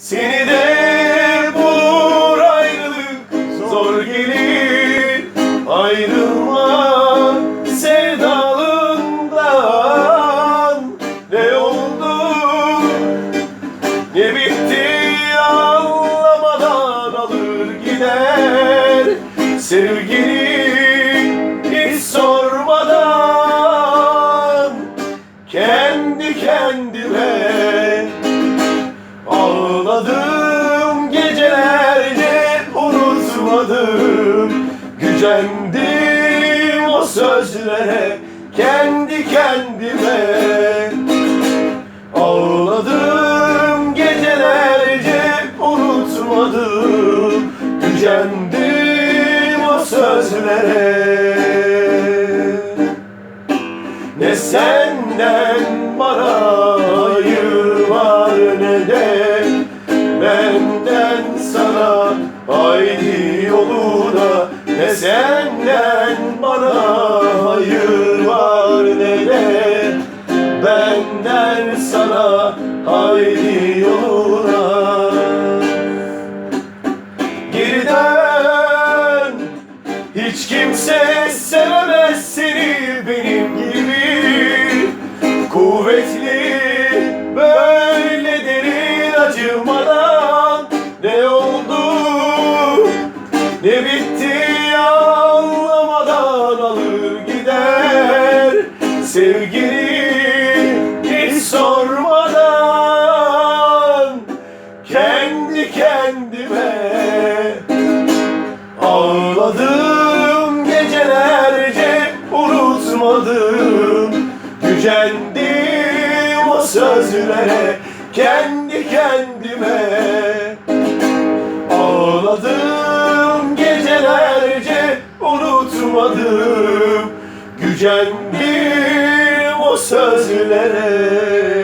Seni de bulur ayrılık zor gelir ayrılma. Sevdalından ne oldu? Ne bitti anlamadan alır gider. Sevgini hiç sormadan kendi kendime Ağladım gecelerce unutmadım. Gücendim o sözlere kendi kendime. Ağladım gecelerce unutmadım. Gücendim o sözlere. Ne senden bana hayır var ne de haydi yoluna Ne senden bana hayır var ne de benden sana. Haydi yoluna Geri dön hiç kimse sevemez seni benim gibi. Kuvvetli böyle derin acımadan ne bitti anlamadan alır gider. Sevgini hiç sormadan kendi kendime Ağladım. Gecelerce unutmadım Gücendim o sözlere kendi kendime Ağladım gecelerce unutmadım Gücendim o sözlere